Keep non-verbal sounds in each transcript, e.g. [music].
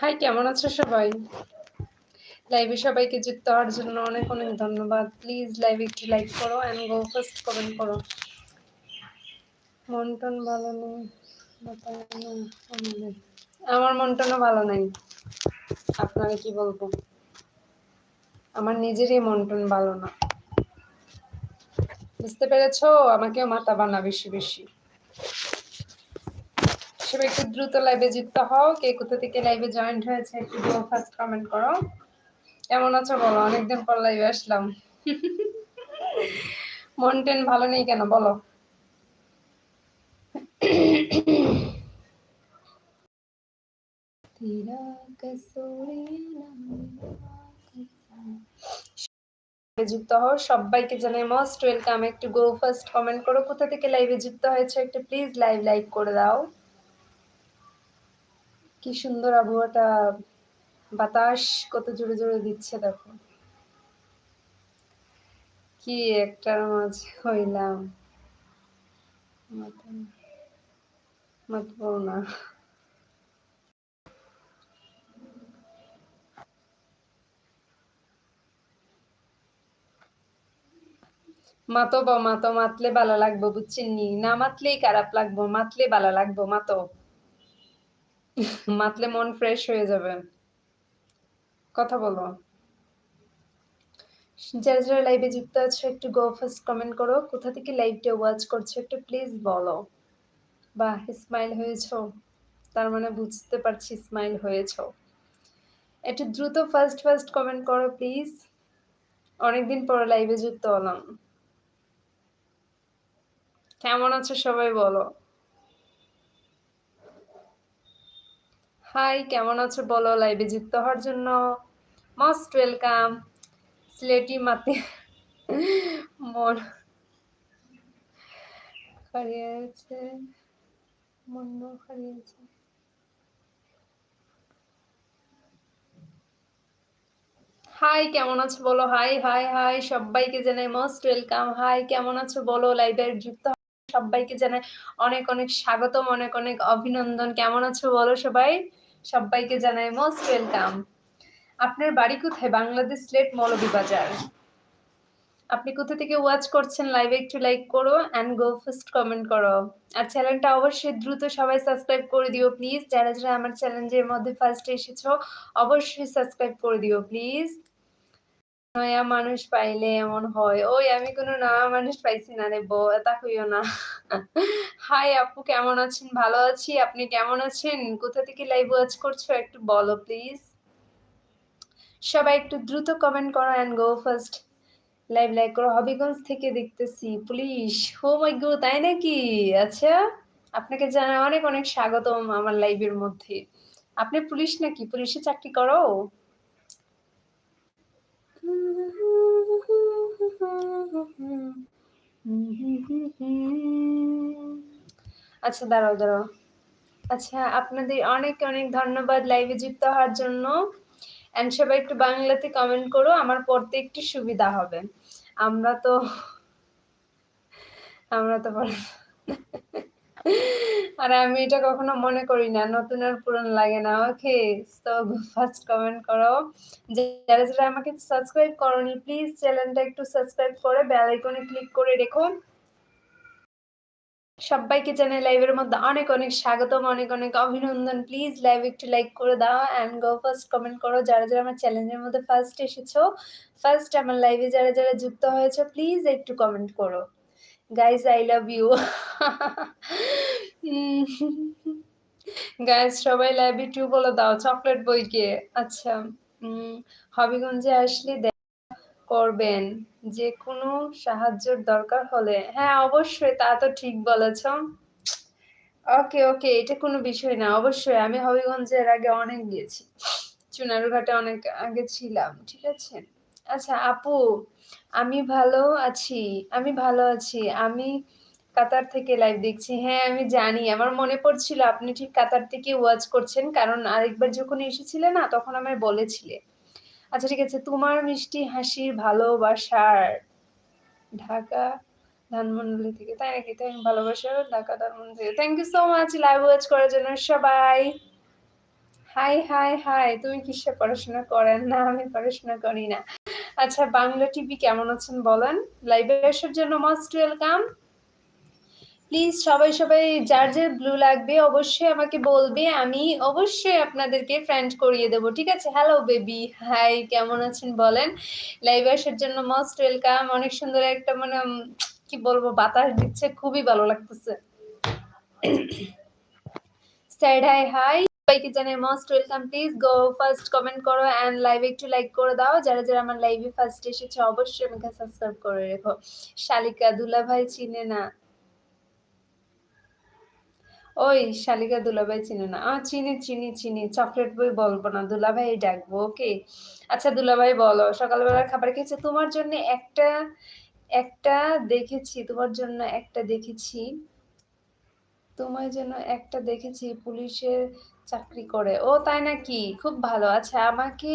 High কেমন আছো সবাই? লাইভে সবাইকে যুক্ত হওয়ার জন্য অনেক অনেক ধন্যবাদ। প্লিজ লাইভে একটু লাইক করো অ্যান্ড গো ফার্স্ট কমেন্ট করো। মন টন ভালো নেই আমার মন টনও ভালো নাই। আপনারা কি বলব? আমার নিজেরই মন টন ভালো না। বুঝতে পেরেছ? আমাকেও মাথা বানা বেশি বেশি। সবাই একটু দ্রুত লাইভে যুক্ত হও। কে কোথা থেকে লাইভে জয়েন্ট হয়েছে একটু ফার্স্ট কমেন্ট করো। কেমন আছো বলো? অনেকদিন পর লাইভে আসলাম। মন টেন ভালো নেই কেন? বলো। যুক্ত হও। সবাইকে জানাই মোস্ট ওয়েলকাম একটু গো ফার্স্ট কমেন্ট করো, কোথা থেকে লাইভে যুক্ত হয়েছে একটু প্লিজ লাইভ লাইক করে দাও। কি সুন্দর আবহাওয়াটা, বাতাস কত জোরে জোরে দিচ্ছে দেখো। কি একটার মাঝ হইলাম। মাতবো না। মাতো মাতো, মাতলে ভালো লাগবো বুঝছেন না মাতলেই খারাপ লাগবো, মাতলে ভালো লাগবো, মাতো। মাতলে মন ফ্রেশ হয়ে যাবে। কথা বলো। যারা যারা লাইভে যুক্ত আছো, একটু গো ফার্স্ট কমেন্ট করো। কোথা থেকে লাইভটা ওয়াচ করছ একটু প্লিজ বলো। বাহ স্মাইল হয়েছো। তার মানে বুঝতে পারছি স্মাইল হয়েছো। একটু দ্রুত ফার্স্ট ফার্স্ট কমেন্ট করো প্লিজ অনেকদিন পর লাইভে যুক্ত হলাম। কেমন আছো সবাই বলো। হাই কেমন আছো বলো? লাইভে যুক্ত হওয়ার জন্য মোস্ট ওয়েলকাম স্লেটি মাতে মন হারিয়েছে মন হারিয়েছে। হাই কেমন আছো বলো? হাই হাই হাই সবাইকে জানাই মোস্ট ওয়েলকাম হাই কেমন আছো বলো? লাইভে যুক্ত সবাইকে জানাই অনেক অনেক স্বাগতম, অনেক অনেক অভিনন্দন। কেমন আছো বলো সবাই? সবাইকে জানাই মোস্ট ওয়েলকাম আপনার বাড়ি কোথায়? বাংলাদেশ স্লেট মৌলভীবাজার আপনি কোথা থেকে ওয়াচ করছেন লাইভে একটু লাইক করো অ্যান্ড গো ফার্স্ট কমেন্ট করো। আর চ্যানেলটা অবশ্যই দ্রুত সবাই সাবস্ক্রাইব করে দিও প্লিজ যারা যারা আমার চ্যালেঞ্জের মধ্যে ফার্স্ট এসেছ, অবশ্যই সাবস্ক্রাইব করে দিও প্লিজ নয়া মানুষ পাইলে এমন হয়। ওই আমি কোনো নয়া মানুষ পাইছি না রে বউ তা কইও না। হাই আপু, কেমন আছেন? ভালো আছি। আপনি কেমন আছেন? কোথা থেকে লাইভ ওয়াচ করছ একটু বলো প্লিজ সবাই একটু দ্রুত কমেন্ট করো and go first live like করো। হবিগঞ্জ থেকে দেখতেছি পুলিশ হো মাই গো তাই নাকি? আচ্ছা আপনাকে জানা অনেক অনেক স্বাগতম আমার লাইভের মধ্যে। আপনি পুলিশ নাকি? পুলিশে চাকরি করো? [laughs] আচ্ছা দাঁড়াও দাঁড়াও। আচ্ছা আপনাদের অনেক অনেক ধন্যবাদ লাইভে যুক্ত হওয়ার জন্য। অ্যান্ড সবাই একটু বাংলাতে কমেন্ট করো, আমার পড়তে একটু সুবিধা হবে। আমরা তো আমরা তো আর আমি এটা কখনো মনে করি না নতুন আর পুরন লাগে না ওকে তো ফার্স্ট কমেন্ট করো যারা যারা আমাকে সাবস্ক্রাইব করনি প্লিজ চ্যানেলটা একটু সাবস্ক্রাইব করে বেল আইকনে ক্লিক করে রেখো সব্বাইকে জানাই লাইভের মধ্যে অনেক অনেক স্বাগতম, অনেক অনেক অভিনন্দন। প্লিজ লাইভ একটু লাইক করে দাও অ্যান্ড গো ফার্স্ট কমেন্ট করো। যারা, যারা আমার চ্যালেঞ্জের মধ্যে ফার্স্ট এসেছ, ফার্স্ট আমার লাইভে যারা, যারা যুক্ত হয়েছো প্লিজ একটু কমেন্ট করো। Guys I love you. Guys সবাই লাইভে টু বলে দাও চকলেট বইকে। আচ্ছা হবিগঞ্জে আসলে দেখা করবেন যে কোনো সাহায্যের দরকার হলে। হ্যাঁ, অবশ্যই তা তো ঠিক বলেছ। ওকে, ওকে এটা কোনো বিষয় না। অবশ্যই আমি হবিগঞ্জের আগে অনেক গিয়েছি। চুনারুঘাটে অনেক আগে ছিলাম। ঠিক আছে? আচ্ছা আপু, আমি ভালো আছি, আমি ভালো আছি। আমি কাতার থেকে লাইভ দেখছি। হ্যাঁ, আমি জানি। আমার মনে পড়ছিল আপনি ঠিক কাতার থেকে ওয়াচ করছেন। কারণ আরেকবার যখন এসেছিলে না তখন আমায় বলেছিলে। আচ্ছা ঠিক আছে। তোমার মিষ্টি হাসির ভালোবাসার ঢাকা ধানমন্ডি থেকে। তাই নাকি? থ্যাংক ভালোবাসার ঢাকা ধানমন্ডি থেকে। Thank you so much live watch করার জন্য সবাই। Hi, hi, hi. তুমি কিসে পড়াশোনা করেন? না আমি পড়াশোনা করি না। আচ্ছা বাংলা টিভি কেমন আছেন বলেন? লাইভে আসার জন্য মোস্ট ওয়েলকাম। প্লিজ সবাই, সবাই যার, যার ব্লু লাগবে অবশ্যই আমাকে বলবে। আমি অবশ্যই আপনাদেরকে ফ্রেন্ড করিয়ে দেব। ঠিক আছে? হ্যালো বেবি, হাই কেমন আছেন বলেন? লাইভে আসার জন্য মোস্ট ওয়েলকাম। অনেক সুন্দর একটা মানে কি বলব বাতাস দিচ্ছে খুবই ভালো লাগতেছে। স্যাড হাই, হাই সবাইকে জানাই most welcome. Please go first comment করো অ্যান্ড লাইভে একটু লাইক করে দাও। যারা, যারা আমার লাইভে ফার্স্ট এসেছে অবশ্যই আমাকে সাবস্ক্রাইব করে রেখো। শালিকা দুলাভাই চিনে না। ওই শালিকা দুলাভাই চিনে না। আ চিনি, চিনি, চিনি। চকলেট বই বলব না। দুলাভাই ডাকবো। ওকে? আচ্ছা দুলাভাই বলো সকালবেলার খাবার খেয়েছে তোমার জন্য একটা, একটা দেখেছি, তোমার জন্য একটা দেখেছি। তোমার জন্য একটা দেখেছি পুলিশের চাকরি করে। ও তাই নাকি? খুব ভালো। আচ্ছা আমাকে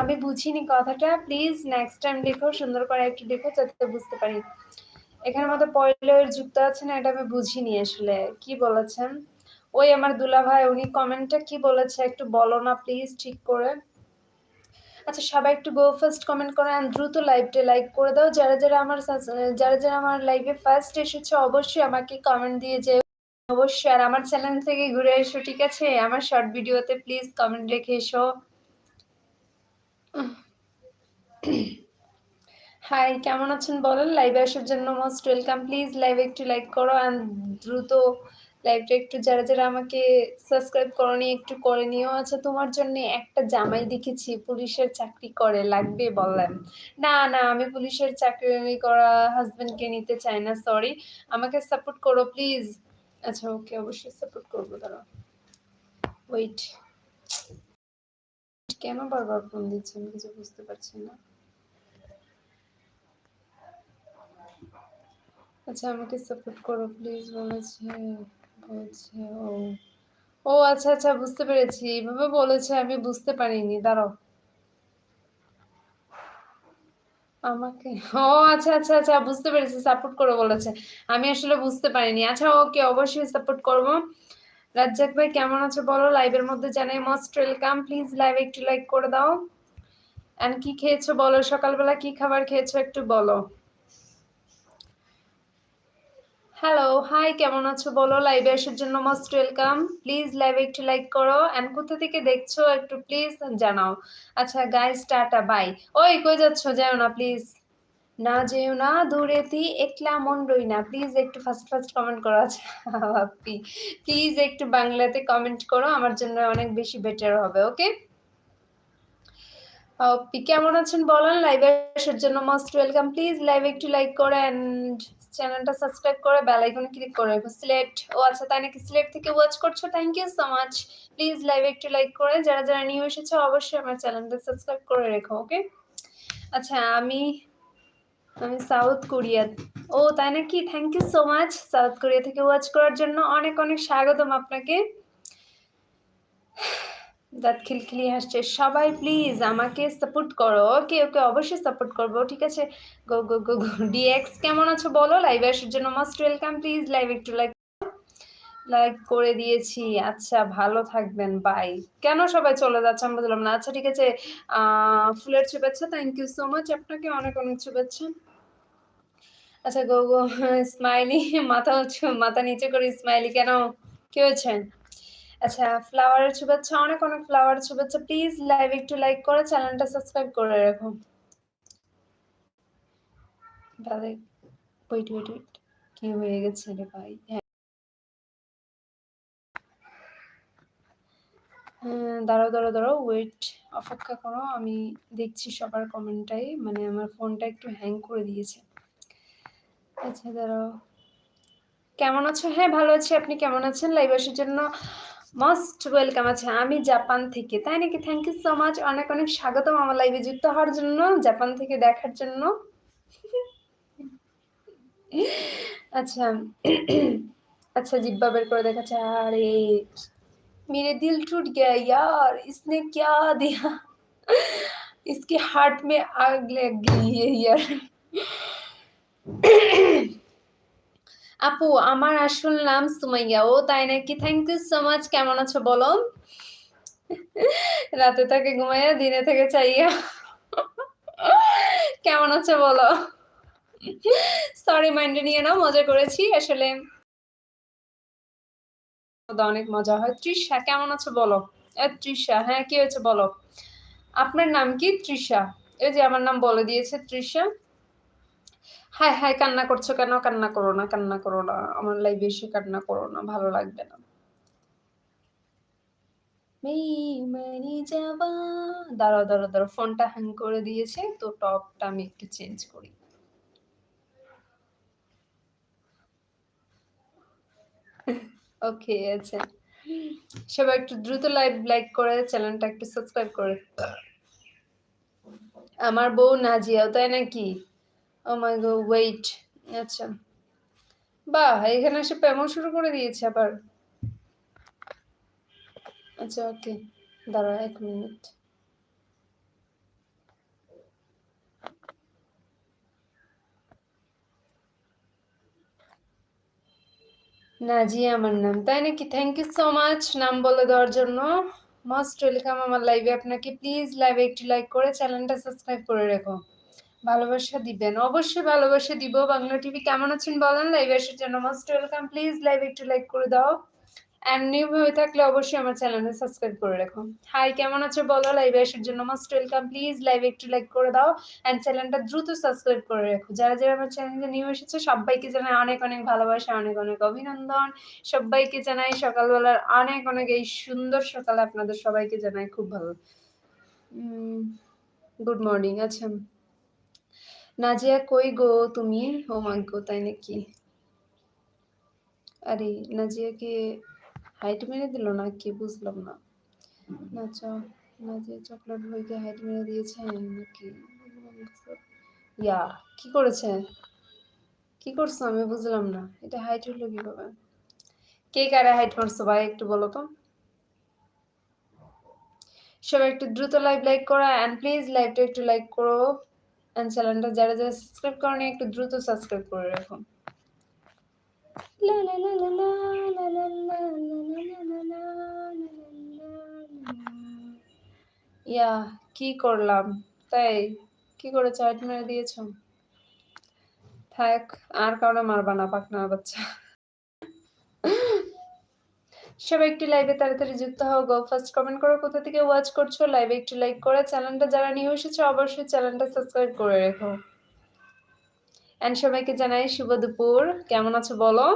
আমি বুঝিনি কথাটা। প্লিজ নেক্সট টাইম লিখো। সুন্দর করে একটু লিখো যাতে বুঝতে পারি। এখানের মধ্যে পয়লের যুক্ত আছে না, এটা আমি বুঝিনি আসলে। কি বলেছেন? ওই আমার দুলাভাই, উনি কমেন্টটা কি বলেছে একটু বলো না প্লিজ ঠিক করে? আচ্ছা সবাই একটু গো ফার্স্ট কমেন্ট করো অ্যান্ড দ্রুত লাইভটা লাইক করে দাও। যারা, যারা আমার যারা, যারা আমার লাইভে ফার্স্ট এসেছে অবশ্যই আমাকে কমেন্ট দিয়ে যেও। অবশ্যই আর আমার চ্যানেল থেকে ঘুরে এসো। ঠিক আছে? আমার শর্ট ভিডিওতে প্লিজ কমেন্ট রেখে এসো। হাই কেমন আছেন বলেন? লাইভে আসার জন্য মোস্ট ওয়েলকাম। প্লিজ লাইভে একটু লাইক করো অ্যান্ড দ্রুত লাইভটা একটু যারা, যারা আমাকে সাবস্ক্রাইব করোনি একটু করে নিও। আচ্ছা তোমার জন্য একটা জামাই দেখেছি পুলিশের চাকরি করে লাগবে বললাম না, না আমি পুলিশের চাকরি করা হাসব্যান্ডকে নিতে চাই না। সরি। আমাকে সাপোর্ট করো প্লিজ। আচ্ছা ওকে অবশ্যই সাপোর্ট করব দাঁড়াও। ওয়েট। কেন বারবার ফোন দিচ্ছে আমি কিছু বুঝতে পারছি না। আচ্ছা আমাকে সাপোর্ট করো প্লিজ বলেছে, ও। ও আচ্ছা, আচ্ছা বুঝতে পেরেছি। এইভাবে বলেছে আমি বুঝতে পারিনি। দাঁড়াও। আমাকে ও আচ্ছা, আচ্ছা, আচ্ছা বুঝতে পেরেছি সাপোর্ট করো বলেছে। আমি আসলে বুঝতে পারিনি। আচ্ছা ওকে অবশ্যই সাপোর্ট করব। রাজ্জাক ভাই কেমন আছো বলো? লাইভের মধ্যে জানাই মোস্ট ওয়েলকাম। প্লিজ লাইভে একটু লাইক করে দাও। অ্যান্ড কি খেয়েছো বলো? সকালবেলা কি খাবার খেয়েছো একটু বলো? হ্যালো, হাই কেমন আছো বলো? লাইভে আসার জন্য মোস্ট ওয়েলকাম। প্লিজ লাইভে একটু লাইক করো অ্যান্ড কোথা থেকে দেখছ একটু প্লিজ জানাও। আচ্ছা গাইস টাটা বাই। ওই কই যাচ্ছ? যাও না প্লিজ। না যেও না দূরে দূরেতি একলা মন রই না। প্লিজ একটু ফার্স্ট, ফার্স্ট কমেন্ট করো। আচ্ছা প্লিজ একটু বাংলাতে কমেন্ট করো। আমার জন্য অনেক বেশি বেটার হবে। ওকে? কেমন আছেন বলেন? লাইভে আসার জন্য মোস্ট ওয়েলকাম। প্লিজ লাইভে একটু লাইক করো অ্যান্ড চ্যানেলটা সাবস্ক্রাইব করে বেল আইকনে ক্লিক করে রেখো। সিলেট ও আচ্ছা তাই নাকি সিলেট থেকে ওয়াচ করছ? Thank you so much. Please লাইভে একটু লাইক করে যারা, যারা নিউ এসেছ অবশ্যই আমার চ্যানেলটা সাবস্ক্রাইব করে রেখো। ওকে? আচ্ছা আমি আমি সাউথ কোরিয়া। ও তাই নাকি? Thank you so much South Korea থেকে ওয়াচ করার জন্য অনেক, অনেক স্বাগতম আপনাকে। দাঁত খিলখিলিয়ে হাসছে। সবাই প্লিজ আমাকে সাপোর্ট করো। ওকে, ওকে অবশ্যই সাপোর্ট করব ঠিক আছে? গো, গো, গো, গো। ডিএক্স কেমন আছো বলো? লাইভে আসার জন্য মোস্ট ওয়েলকাম। প্লিজ লাইভ একটু লাইক লাইক করে দিয়েছি। আচ্ছা ভালো থাকবেন। বাই। কেন সবাই চলে যাচ্ছে আমি বুঝলাম না। আচ্ছা ঠিক আছে। ফুলের শুভেচ্ছা। Thank you so much. আপনাকে অনেক, অনেক শুভেচ্ছা। আচ্ছা গো, গো স্মাইলি মাথা মাথা নিচে করে স্মাইলি কেন? কি হয়েছে? আচ্ছা ফ্লাওয়ারের শুভেচ্ছা অনেক, অনেক ফ্লাওয়ারের শুভেচ্ছা। প্লিজ লাইভ একটু লাইক করে চ্যানেলটা সাবস্ক্রাইব করে রাখো। তাহলে ওয়েট, ওয়েট, ওয়েট। কি হয়ে গেছে রে ভাই? হ্যাঁ। হ্যাঁ, দাঁড়াও, দাঁড়াও, দাঁড়াও ওয়েট অপেক্ষা করো। আমি দেখছি সবার কমেন্টটাই। মানে আমার ফোনটা একটু হ্যাং করে দিয়েছে। আচ্ছা দাঁড়াও। কেমন আছো? হ্যাঁ, ভালো আছি। আপনি কেমন আছেন? লাইভ আসার জন্য মোস্ট ওয়েলকাম আচ্ছা আমি জাপান থেকে। তাই নাকি? Thank you so much. অনেক, অনেক স্বাগতম আমার লাইভে যুক্ত হওয়ার জন্য, জাপান থেকে দেখার জন্য। আচ্ছা। আচ্ছা জিহ্বা বের করে দেখাচ্ছে। আরে! मेरे दिल टूट गया यार, इसने क्या दिया? इसके हार्ट में आग लग गई है यार। আপু আমার আসল নাম সুমাইয়া। ও তাই নাকি? Thank you so much. কেমন আছো বলো? [laughs] রাতে থাকে ঘুমাইয়া, দিনে থেকে চাইয়া। [laughs] কেমন আছো বলো? সরি মাইন্ডে নিয়ে নাও, মজা করেছি। আসলে অনেক মজা হয়। তৃষা কেমন আছো বলো? তৃষা হ্যাঁ, কি হয়েছে বলো? আপনার নাম কি? তৃষা। এই যে আমার নাম বলে দিয়েছে তৃষা। হায়, হায় কান্না করছ কেন? কান্না করো না, কান্না করো না। আমার লাইভে এসে কান্না করো না। ভালো লাগবে না। দাঁড়াও, দাঁড়াও, দাঁড়াও। ফোনটা হ্যাং করে দিয়েছে। তো টপটা আমি একটু চেঞ্জ করি। ওকে আচ্ছা। সবাই একটু দ্রুত লাইভ লাইক করে চ্যানেলটা একটু সাবস্ক্রাইব করে আমার বউ নাজিয়া তাই নাকি? ও মাই গড ওয়েট আচ্ছা। বাহ! এখানে এসে প্রেমও শুরু করে দিয়েছে আবার। আচ্ছা ওকে। দাঁড়াও ১ মিনিট। নাজিয়া আমার নাম। তাই নাকি? থ্যাংক ইউ সো মাচ নাম বলে দেওয়ার জন্য। মোস্ট ওয়েলকাম আমার লাইভে আপনাকে। প্লিজ লাইভে একটু লাইক করে চ্যানেলটা সাবস্ক্রাইব করে রেখো। ভালোবাসা দিবেন। অবশ্যই ভালোবাসা দিব। বাংলা টিভি কেমন আছেন বলেন? লাইভে আসার জন্য মোস্ট ওয়েলকাম। প্লিজ লাইভ একটু লাইক করে দাও। অ্যান্ড নিউ হয়ে থাকলে অবশ্যই আমার চ্যানেলটা সাবস্ক্রাইব করে রাখো। হাই কেমন আছো বলো? লাইভে আসার জন্য মোস্ট ওয়েলকাম। প্লিজ লাইভে একটু লাইক করে দাও অ্যান্ড চ্যানেলটা দ্রুত সাবস্ক্রাইব করে রাখো। যারা, যারা আমার চ্যানেলে নিউ এসেছে সবাইকে জানাই অনেক, অনেক ভালোবাসা, অনেক, অনেক অভিনন্দন। সবাইকে জানাই সকালবেলার অনেক, অনেক এই সুন্দর সকালে আপনাদের সবাইকে জানাই খুব ভালো গুড মর্নিং আচ্ছা। নাজিয়া কই গো তুমি? ও গো! তাই নাকি? আরে, নাজিয়াকে হাইট মেরে দিল নাকি বুঝলাম না। আচ্ছা নাজিয়া চকলেট ভাইকে হাইট মেরে দিয়েছে নাকি? ইয়া, কি করেছে? কি করছ আমি বুঝলাম না। এটা হাইট হলো কীভাবে? কে কারে হাইট মারছো ভাই, একটু বলো তো? সবাই একটু দ্রুত লাইভ লাইক করো অ্যান্ড প্লিজ লাইভটা একটু লাইক করো চ্যানেলটা যারা যারা সাবস্ক্রাইব করেনি একটু দ্রুত সাবস্ক্রাইব করে রাখুন ইয়া কি করলাম তাই কি করে চাট মেরে দিয়েছ থাক আর কারণে মারবা না পাকনা বাচ্চা সবাই একটু লাইভে তাড়াতাড়ি যুক্ত হও গো। ফার্স্ট কমেন্ট করো কোথা থেকে ওয়াচ করছ। লাইভে একটু লাইক করে চ্যানেলটা যারা নিউ এসেছ অবশ্যই চ্যানেলটা সাবস্ক্রাইব করে রেখো। অ্যান্ড সবাইকে জানাই শুভ দুপুর। কেমন আছো বলো?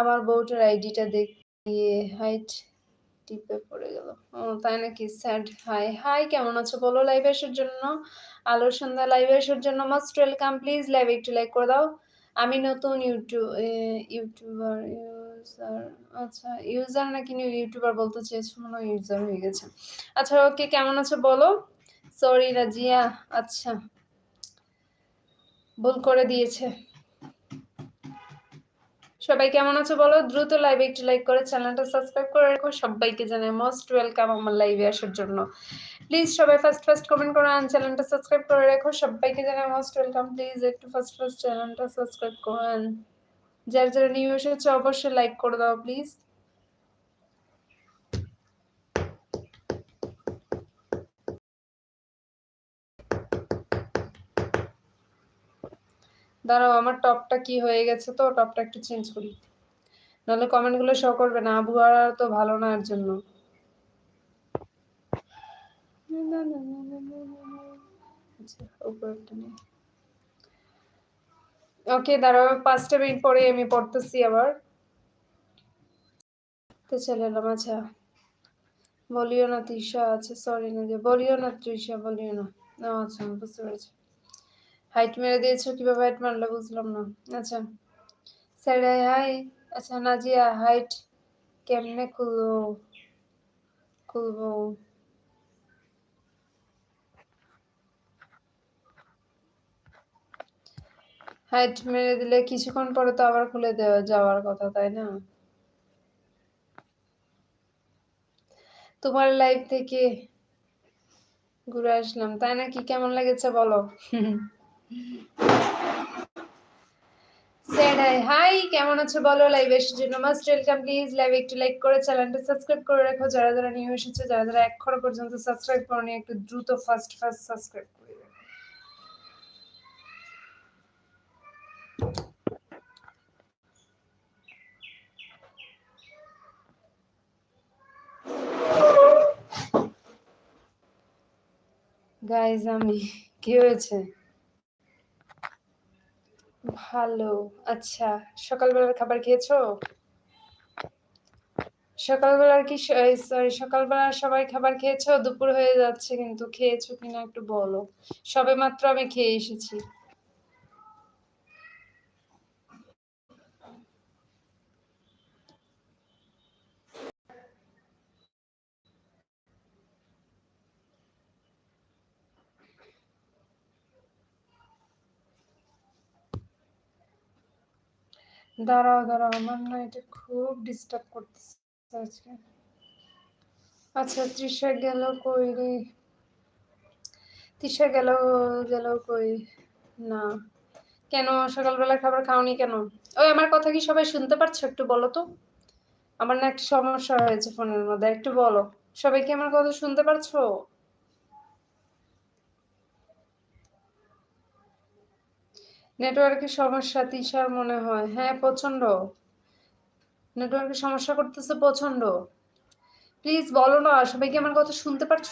আমার বউটার আইডিটা দেখিয়ে হাইট টিপে পড়ে গেল। তাই নাকি? Sad high. হাই, কেমন আছো বলো লাইভে আসার জন্য? আলোর সন্ধ্যা লাইভে আসার জন্য মোস্ট ওয়েলকাম। প্লিজ লাইভে একটু লাইক করে দাও। আমি নতুন ইউটিউ ইউটিউবার ইউজার আচ্ছা ইউজার নাকি নিউ ইউটিউবার বলতে চেয়েছো মনে হয় ইউজার হয়ে গেছে। আচ্ছা ওকে কেমন আছো বলো? সরি রাজিয়া আচ্ছা। ভুল করে দিয়েছে। সবাই কেমন আছো বলো? দ্রুত লাইভে একটু লাইক করে চ্যানেলটা সাবস্ক্রাইব করে রাখো। সবাইকে জানাই মোস্ট ওয়েলকাম আমার লাইভে আসার জন্য। প্লিজ সবাই ফার্স্ট ফার্স্ট কমেন্ট করো আন চ্যানেলটা সাবস্ক্রাইব করে রাখো সবাইকে জানাই মোস্ট ওয়েলকাম প্লিজ একটু ফার্স্ট ফার্স্ট চ্যানেলটা সাবস্ক্রাইব করেন যার যারা নিউ এসেছে, অবশ্যই লাইক করে দাও প্লিজ দাঁড়াও, আমার টপটা কি হয়ে গেছে তো? টপটা একটু চেঞ্জ করি। নাহলে কমেন্টগুলো শো করবে না। আবু আর তো ভালো না এর জন্য। আচ্ছা ওকে দাঁড়াও, পাঁচটা মিনিট পরে আমি পড়তেছি আবার। তো চলে এলাম আচ্ছা। বলিও না তৃষা আচ্ছা সরি না যে, বলিও না তৃষা, বলিও না আচ্ছা বুঝতে পেরেছি। হাইট মেরে দিয়েছ, কীভাবে হাইট মারলে বুঝলাম না। আচ্ছা স্যার হাই আচ্ছা নাজিয়া হাইট কেমনে খুলবো? খুলবো? হাইট মেরে দিলে কিছুক্ষণ পরে তো আবার খুলে দেওয়া যাওয়ার কথা, তাই না? তোমার লাইফ থেকে ঘুরে আসলাম, তাই নাকি? কেমন লেগেছে বলো? [laughs] হাই কেমন আছো বলো? লাইভ এসে জন্য মাস্ট ওয়েলকাম প্লিজ লাইভ একটু লাইক করে চ্যানেলটা সাবস্ক্রাইব করে রাখো। যারা যারা নিউ এসেছে, যারা যারা এখনও পর্যন্ত সাবস্ক্রাইব করনি, একটু দ্রুত ফার্স্ট ফার্স্ট সাবস্ক্রাইব করে গাইজ আমি কি হয়েছে? ভালো আচ্ছা। সকালবেলার খাবার খেয়েছো? সকালবেলার কি সরি সকালবেলার সবাই খাবার খেয়েছো? দুপুর হয়ে যাচ্ছে, কিন্তু খেয়েছো কিনা একটু বলো। সবে মাত্র আমি খেয়ে এসেছি। দাঁড়াও দাঁড়াও, আমার না এটা খুব ডিস্টার্ব করতেছে আজকে। আচ্ছা তৃষা গেল কই রে? তৃষা গেল গেল কই? না। কেন? সকালবেলা খাবার খাওনি কেন? ওই আমার কথা কি সবাই শুনতে পারছ একটু বলো তো? আমার না একটা সমস্যা হয়েছে ফোনের মধ্যে, একটু বলো। সবাই কি আমার কথা শুনতে পারছ? নেটওয়ার্কের সমস্যা তিশার মনে হয়। হ্যাঁ প্রচণ্ড নেটওয়ার্কের সমস্যা করতেছে প্রচণ্ড প্লিজ বলো না, সবাই কি আমার কথা শুনতে পারছ?